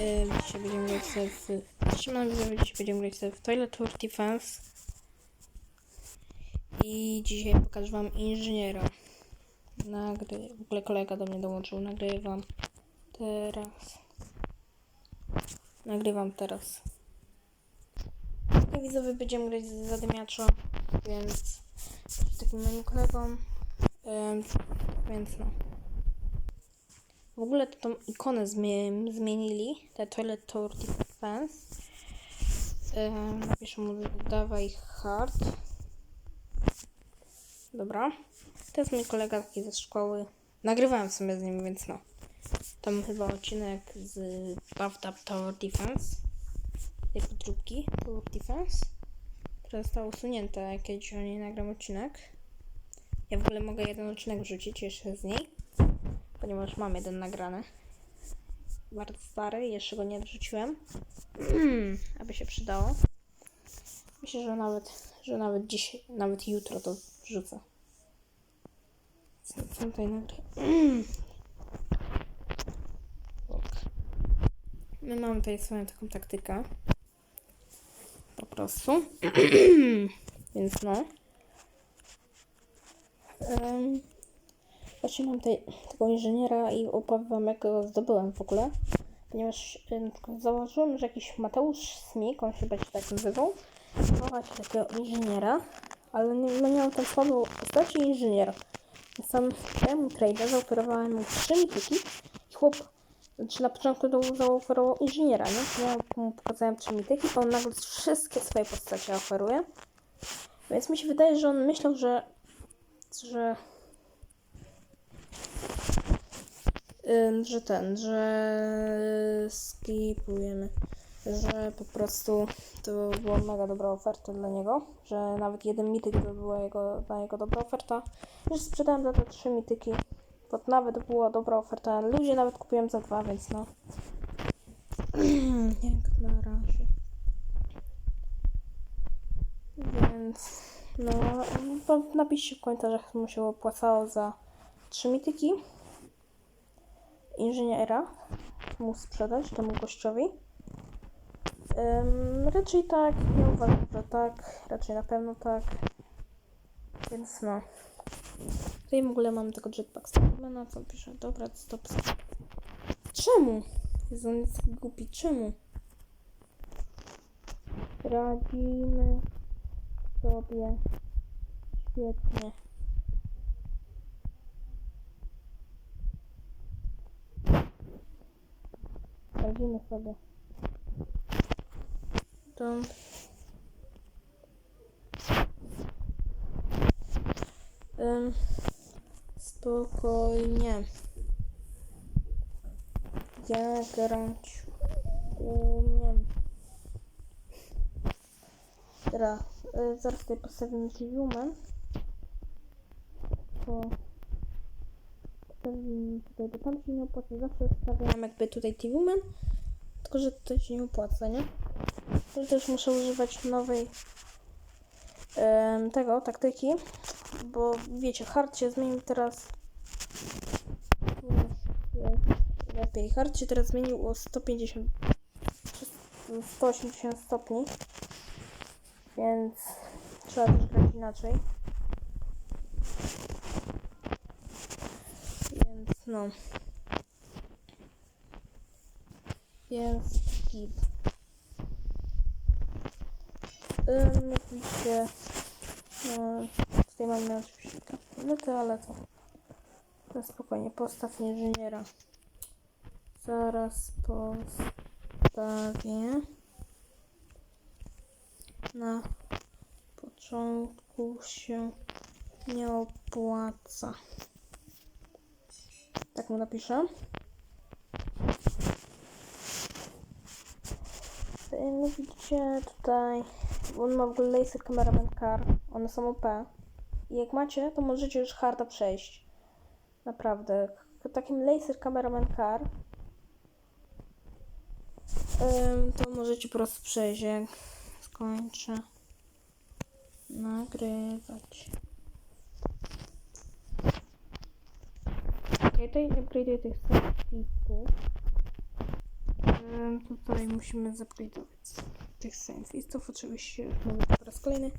Yy, dzisiaj będziemy grać sobie w... Siemano widzowie, dzisiaj będziemy grać sobie w Toilet Tour Defense. I dzisiaj pokażę wam inżyniera. Nagry... W ogóle kolega do mnie dołączył. Nagrywam teraz. Nagrywam teraz. I widzowie będziemy grać z zadymiacza, więc z takim moim kolegą. Więc no. W ogóle to tą ikonę zmie- zmienili, te Toilet Tour Defense. Ym, napiszę mu dawaj hard. Dobra. To jest mój kolega taki ze szkoły. Nagrywałem sobie z nim, więc no. Tam chyba odcinek z Up Tower Defense. Tej podróbki Tower Defense. Która została usunięta, kiedyś o niej nagram odcinek. Ja w ogóle mogę jeden odcinek wrzucić jeszcze z niej ponieważ mam jeden nagrany. Bardzo stary, jeszcze go nie wrzuciłem. Aby się przydało. Myślę, że nawet, że nawet dzisiaj, nawet jutro to wrzucę. Co, co tutaj. My mamy tutaj swoją taką taktykę. Po prostu. Więc no. Mam tutaj tego inżyniera i opowiem jak go zdobyłem w ogóle. Ponieważ ym, założyłem, że jakiś Mateusz Smik, on się będzie tak nazywał, wołać takiego inżyniera, ale nie, no miał tam słabą postaci inżynier. Tam temu trader zaoferowałem mu trzy mityki i chłop, znaczy na początku to zaoferował inżyniera, nie? Ja mu pokazałem trzy mityki, to on nagle wszystkie swoje postacie oferuje. Więc mi się wydaje, że on myślał, że że Ym, że ten, że skipujemy, że po prostu to była mega dobra oferta dla niego, że nawet jeden mityk to była jego, dla niego dobra oferta, że sprzedałem za te trzy mityki, to nawet była dobra oferta, ludzie nawet kupiłem za dwa, więc no. Jak na razie. Więc no, napiszcie w komentarzach, mu się opłacało za trzy mityki inżyniera mu sprzedać temu gościowi. Raczej tak, nie uważam, że tak, raczej na pewno tak. Więc no. Tutaj w ogóle mamy tego jetpack Starmana, co pisze, dobra, stop, stop. Czemu? Jezu, on jest taki głupi, czemu? Radzimy sobie świetnie. Radzimy sobie. Ym, spokojnie. Ja grać umiem. Teraz, y, zaraz tutaj postawimy human. To bo tam się nie opłaca. Zawsze stawiam jakby tutaj TV-man, tylko że tutaj się nie opłaca, nie? To też muszę używać nowej em, tego, taktyki, bo wiecie, hard się zmienił teraz lepiej. Hard się teraz zmienił o 150 180 stopni, więc trzeba też grać inaczej. Więc no. Jest git. Ym, oczywiście. No, tutaj mamy oczywiście kapulety, ale to. To spokojnie, postaw inżyniera. Zaraz postawię. Na początku się nie opłaca. Tak mu napiszę. No widzicie tutaj, on ma w ogóle laser cameraman car, one są OP. I jak macie, to możecie już harda przejść. Naprawdę. Takim laser cameraman car to możecie po prostu przejść, jak skończę nagrywać. Okay, tutaj upgrade'uję tych. Ym, Tutaj musimy zapojdować tych scientistów. Oczywiście mówię po raz kolejny.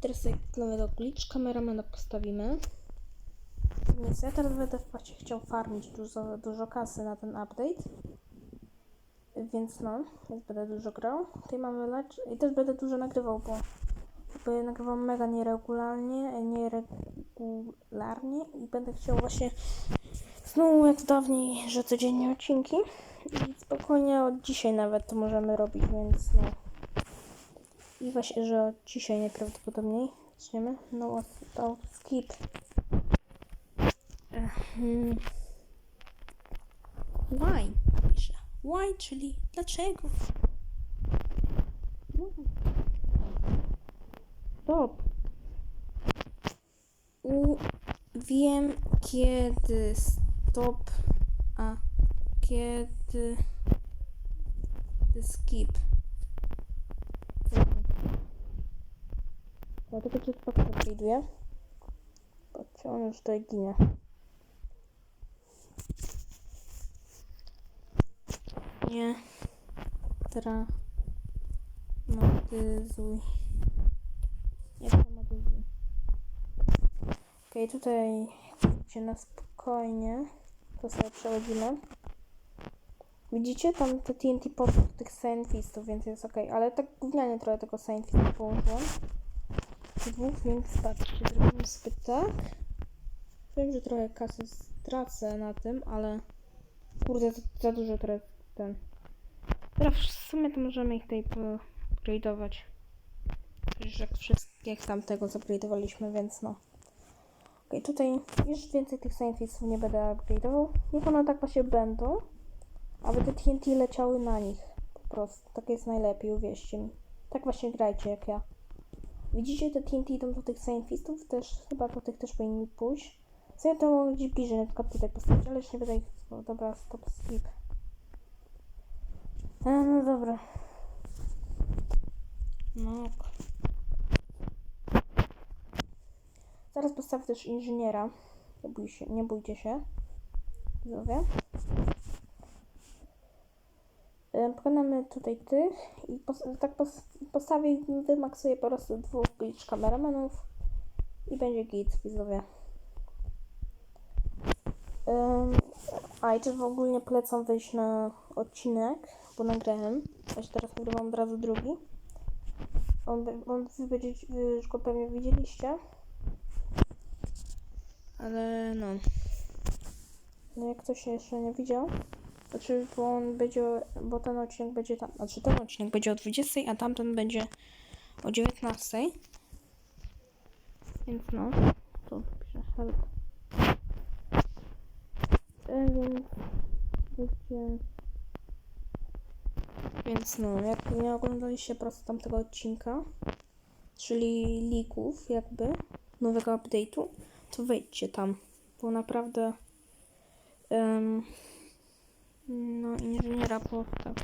Teraz sobie nowego glitch kameramana postawimy. Więc ja teraz będę właśnie chciał farmić dużo, dużo kasy na ten update. Więc no, więc będę dużo grał. Tutaj mamy lecz i też będę dużo nagrywał, bo jakby nagrywam mega nieregularnie, nieregularnie i będę chciał właśnie znowu jak dawniej, że codziennie odcinki. I spokojnie od dzisiaj nawet to możemy robić, więc no. I właśnie, że od dzisiaj najprawdopodobniej zaczniemy. No, to skip. Hmm. Why? Pisze. Why, czyli dlaczego? Stop. U, wiem kiedy stop, a kiedy skip. Dlatego czy to upgrade'uję. Patrzcie, on już tutaj ginie. Nie. Traumatyzuj. Nie traumatyzuj. Okej, tutaj się na spokojnie. To sobie przechodzimy. Widzicie tam te TNT pod tych scientistów, więc jest ok. Ale tak gównianie trochę tego scientista położyłam. Dwóch, więc patrzcie, zrobimy sobie tak. Wiem, że trochę kasy stracę na tym, ale kurde, to za dużo teraz ten. Teraz w sumie to możemy ich tutaj upgrade'ować. Przecież jak wszystkich tamtego zupgrade'owaliśmy, więc no. Okej, tutaj już więcej tych scientistów nie będę upgrade'ował. Niech one tak właśnie będą, aby te TNT leciały na nich. Po prostu. Tak jest najlepiej, uwierzcie mi. Tak właśnie grajcie jak ja. Widzicie te TNT idą do tych scientistów? Też, chyba do tych też powinni pójść. Co ja to mogę gdzieś bliżej, na przykład tutaj postawić, ale już nie będę ich... O, dobra, stop, skip. E, no dobra. No. Zaraz postawię też inżyniera. Nie, bój się, nie bójcie się. Widzowie. E, Pokonamy tutaj tych i pos tak pos postawię wymaksuję po prostu dwóch glitch kameramanów i będzie git, widzowie. Ym, a i też w ogóle polecam wejść na odcinek, bo nagrałem. Właśnie teraz nagrywam od razu drugi. On, on wy, wy już go pewnie widzieliście. Ale no. No jak ktoś jeszcze nie widział, znaczy, bo on będzie, bo ten odcinek będzie tam, znaczy ten odcinek będzie o 20, a tamten będzie o 19. Więc no, tu piszę help. E, więc, wiecie, więc no, jak nie oglądaliście po prostu tamtego odcinka, czyli lików jakby, nowego update'u, to wejdźcie tam, bo naprawdę em, no inżyniera postaw.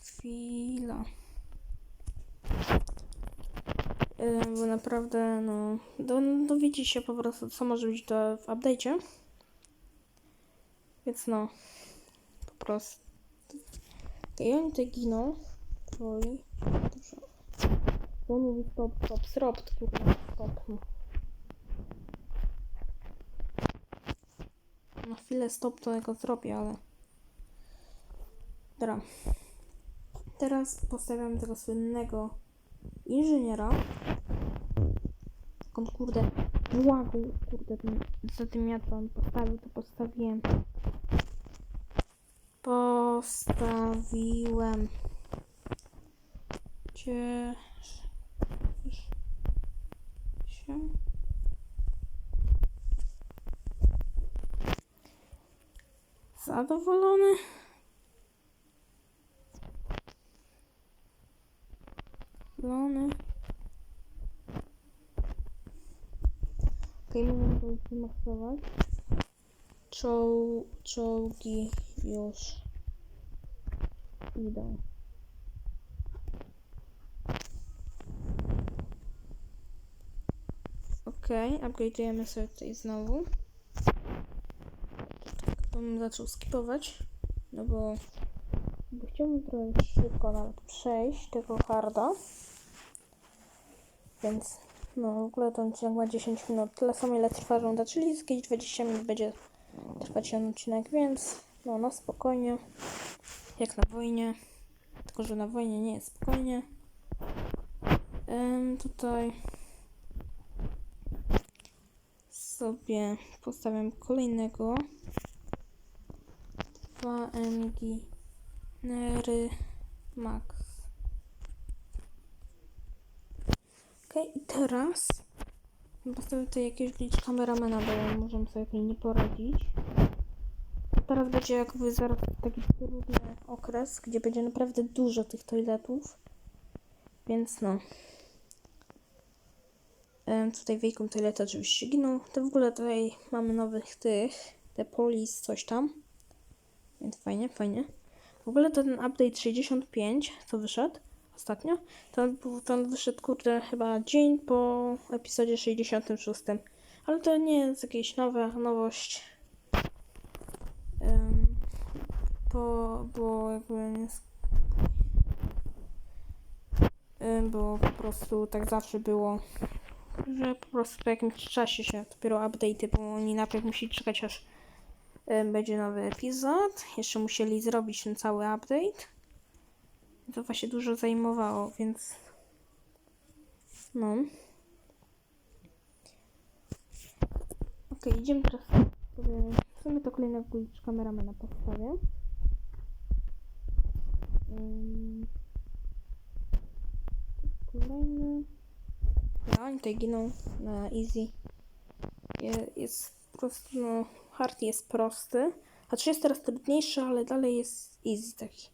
Chwila. Bo naprawdę, no, do, dowiecie się po prostu, co może być do, w update'cie. Więc no, po prostu. Okej, oni tutaj giną. Powoli. Bo mówi stop, stop, srop, kurwa, stop. no. Na chwilę stop to jako zrobię, ale... Dobra. Teraz postawiam tego słynnego inżyniera. On kurde, błagał, kurde, ten, za tym ja to on postawił, to postawiłem. Postawiłem. Ciesz się. Zadowolony? Zadowolony. Okej, mogę to już wymaksować. Czoł, czołgi już idą. Okej, upgrade'ujemy sobie tutaj znowu. Bym zaczął skipować, no bo, bo chciałbym trochę szybko nawet przejść tego harda. Więc no w ogóle ten odcinek ma 10 minut. Tyle samo ile trwa runda, czyli jakieś 20 minut będzie trwać ten odcinek, więc no na spokojnie. Jak na wojnie. Tylko, że na wojnie nie jest spokojnie. Em, tutaj sobie postawiam kolejnego 2 MG Nery Max. Okej, i teraz postawię tutaj jakiegoś glitch kameramana, bo możemy sobie nie poradzić. Teraz będzie jakby zaraz taki trudny okres, gdzie będzie naprawdę dużo tych toiletów. Więc no. Em, Tutaj wejką toileta oczywiście giną. To w ogóle tutaj mamy nowych tych. The Police, coś tam. Więc fajnie, fajnie. W ogóle to ten update 65, co wyszedł ostatnio, to, był- to on wyszedł, kurde, chyba dzień po epizodzie 66. Ale to nie jest jakaś nowa nowość. Em, bo, bo jakby nie bo po prostu tak zawsze było, że po prostu po jakimś czasie się dopiero update'y, bo oni najpierw musieli czekać aż będzie nowy epizod. Jeszcze musieli zrobić ten cały update. To właśnie dużo zajmowało, więc no. Okej, idziemy teraz sobie, w sumie to kolejnego glitch kameramana postawię. Ym, Kolejny. No, oni tutaj giną na easy. Je- Jest po prostu, no, hard jest prosty. Znaczy jest teraz trudniejszy, ale dalej jest easy taki.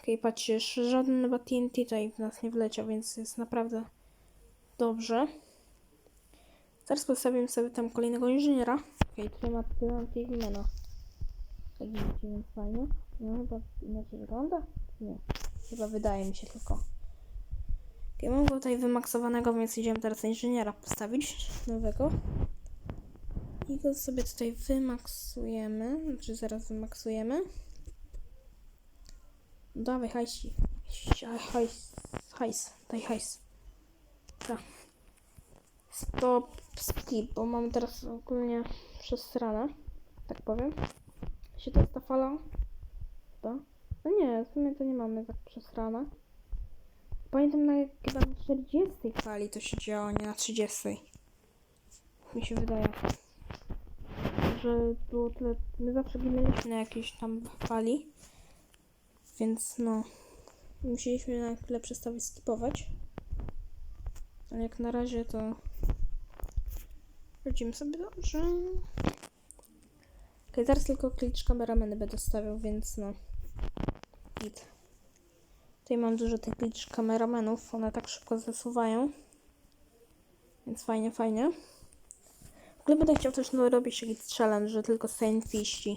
Okej, patrzcie, jeszcze żaden chyba TNT tutaj w nas nie wleciał, więc jest naprawdę dobrze. Teraz postawimy sobie tam kolejnego inżyniera. Okej, tutaj ma tutaj mam Pigmana. Tak widzicie, więc fajnie. No chyba inaczej wygląda? Nie. Chyba wydaje mi się tylko. Okej, mam go tutaj wymaksowanego, więc idziemy teraz inżyniera postawić nowego. I go sobie tutaj wymaksujemy. Znaczy zaraz wymaksujemy. Dawaj hajsi. Hajs. Hajs. Daj hajs. Tak. Stop, skip, bo mamy teraz ogólnie przesranę. Tak powiem. Jeśli to jest ta fala. To? No nie, w sumie to nie mamy tak przesrane. Pamiętam na chyba na 40 fali to się działo, nie na 30. Mi się wydaje. Że było tyle. My zawsze ginęliśmy na jakiejś tam fali. Więc no. Musieliśmy na chwilę przestawić skipować. Ale jak na razie to. Radzimy sobie dobrze. Okej, zaraz tylko klicz kameramany będę stawiał, więc no. Git. Tutaj mam dużo tych glitch kameramenów, one tak szybko zasuwają. Więc fajnie, fajnie. Ogóle będę chciał też no, robić jakiś challenge, że tylko scientiści.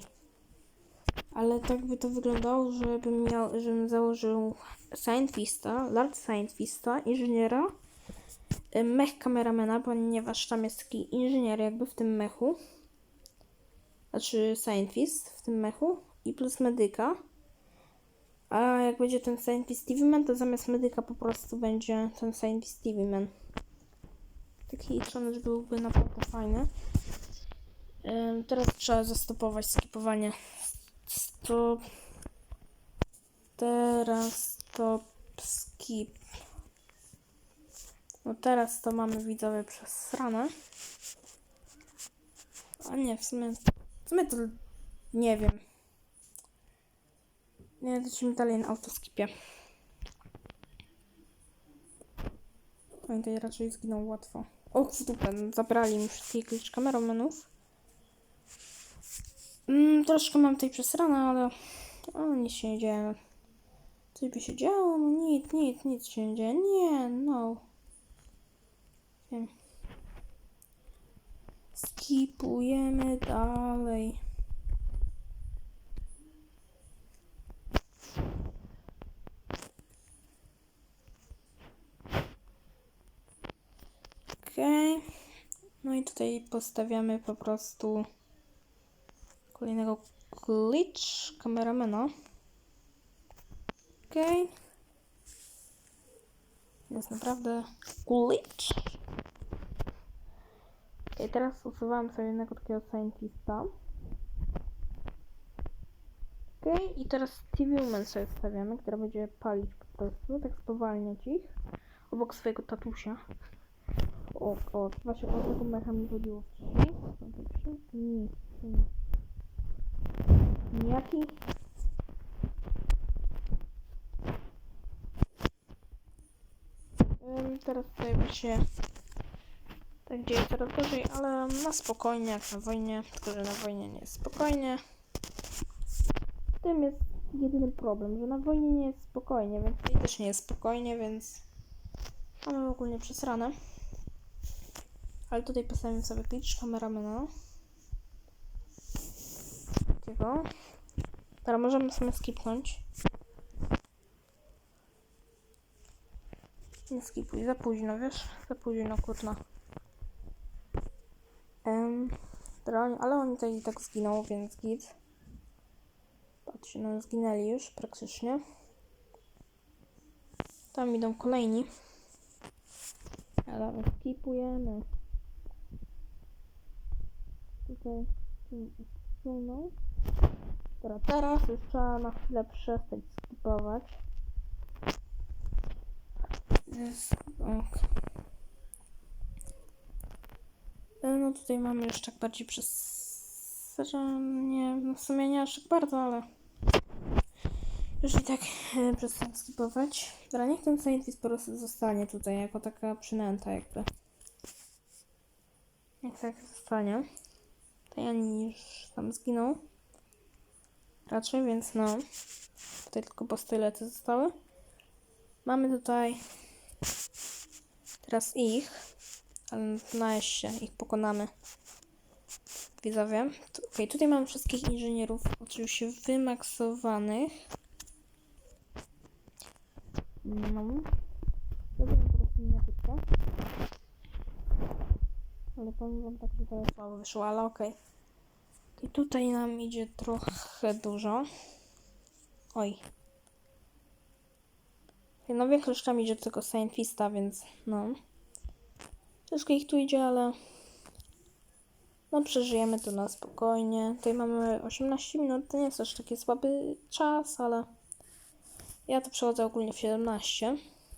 Ale tak by to wyglądało, żebym miał, żebym założył scientista, large scientista, inżyniera, y, mech kameramana, ponieważ tam jest taki inżynier jakby w tym mechu. Znaczy scientist w tym mechu i plus medyka. A jak będzie ten Scientist TV Man, to zamiast medyka po prostu będzie ten Scientist TV Man. Taki challenge byłby naprawdę fajny. Ym, teraz trzeba zastopować skipowanie. Stop. Teraz stop skip. No teraz to mamy widzowie przez stronę. A nie, w sumie, w sumie to nie wiem. Nie, lecimy dalej na autoskipie. Tutaj raczej zginą łatwo. O, w no, zabrali mi wszystkich glitch kameramenów. Mm, troszkę mam tej przesrane, ale... O, nic się nie dzieje. Coś by się działo? No nic, nic, nic się nie dzieje. Nie, no. Wiem. Skipujemy dalej. No i tutaj postawiamy po prostu kolejnego glitch kameramana. Okej. Jest naprawdę glitch. Okej, teraz usuwam sobie jednego takiego scientista. Okej, i teraz TV Woman sobie stawiamy, która będzie palić po prostu, tak spowalniać ich. Obok swojego tatusia. O, o, właśnie o tego mecha mi chodziło wcześniej. Nijaki. Ym, Teraz tutaj się tak dzieje coraz gorzej, ale na spokojnie, jak na wojnie, tylko że na wojnie nie jest spokojnie. W tym jest jedyny problem, że na wojnie nie jest spokojnie, więc tutaj też nie jest spokojnie, więc mamy ogólnie przesrane. Ale tutaj postawimy sobie glitch kameramana. Takiego. Teraz możemy sobie skipnąć. Nie skipuj, za późno, wiesz? Za późno, kurna. Um, ale oni tutaj i tak zginął, więc git. Patrzcie, no zginęli już praktycznie. Tam idą kolejni. Ale skipujemy. Tutaj usunął. Dobra, teraz już trzeba na chwilę przestać skipować. Jest, ok. E, No tutaj mamy już tak bardziej przez... Nie, no w sumie nie aż tak bardzo, ale... Już i tak e, przestałem skipować. Dobra, niech ten scientist po prostu zostanie tutaj jako taka przynęta jakby. Niech tak zostanie. Tutaj oni już tam zginął. Raczej, więc no. Tutaj tylko postylety zostały. Mamy tutaj teraz ich. Ale naście ich pokonamy. Widzowie. Okej, tutaj mamy wszystkich inżynierów oczywiście wymaksowanych. No. Zrobię po prostu miniaturkę. Ale powiem wam tak, że to słabo wyszło, ale okej. I tutaj nam idzie trochę dużo. Oj. No większość tam idzie tego scientista, więc no. Troszkę ich tu idzie, ale no przeżyjemy to na spokojnie. Tutaj mamy 18 minut, to nie jest aż taki słaby czas, ale ja to przechodzę ogólnie w 17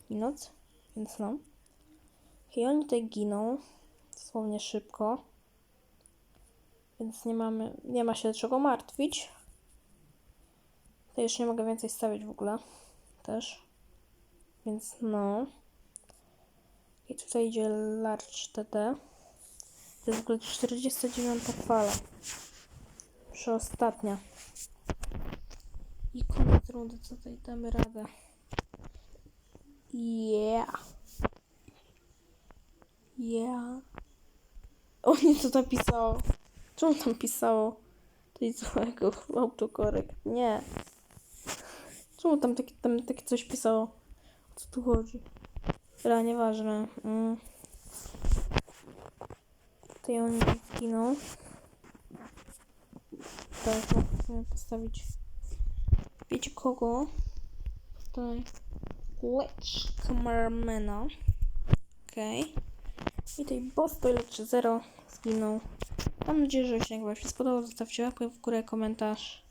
minut, więc no. I oni tutaj giną dosłownie szybko, więc nie mamy, nie ma się czego martwić. Tutaj już nie mogę więcej stawiać w ogóle też, więc no. I tutaj idzie Large TD. To jest w ogóle 49 fala. Przeostatnia. I koniec rundy, co tutaj damy radę. Yeah. Yeah. O nie, co tam pisało? Czemu tam pisało? Coś złego, autokorekt. Nie. Czemu tam takie, tam takie coś pisało? O co tu chodzi? Dobra, nieważne. Mm. Tutaj on zginął. Teraz mogę postawić. Wiecie kogo? Tutaj. Glitch Cameramana. Okej. I tutaj boss Toilet 0 zginął. Mam nadzieję, że odcinek Wam się spodobał. Zostawcie łapkę w górę, komentarz.